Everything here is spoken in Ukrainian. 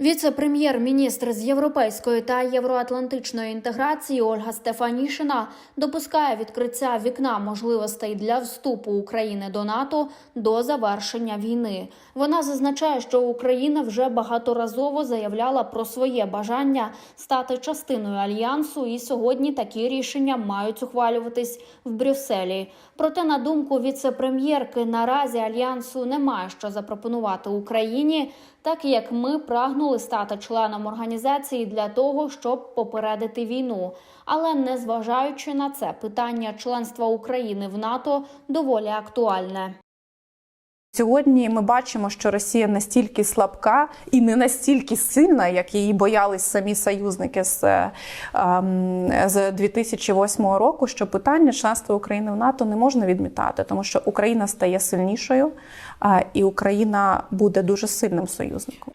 Віце-прем'єр-міністр з європейської та євроатлантичної інтеграції Ольга Стефанішина допускає відкриття вікна можливостей для вступу України до НАТО до завершення війни. Вона зазначає, що Україна вже багаторазово заявляла про своє бажання стати частиною альянсу, і сьогодні такі рішення мають ухвалюватись в Брюсселі. Проте, на думку віце-прем'єрки, наразі альянсу немає що запропонувати Україні, так як ми прагнули стати членом організації для того, щоб попередити війну. Але незважаючи на це, питання членства України в НАТО доволі актуальне. Сьогодні ми бачимо, що Росія настільки слабка і не настільки сильна, як її боялись самі союзники з, ем, з 2008 року. Що питання членства України в НАТО не можна відмітати, тому що Україна стає сильнішою, і Україна буде дуже сильним союзником.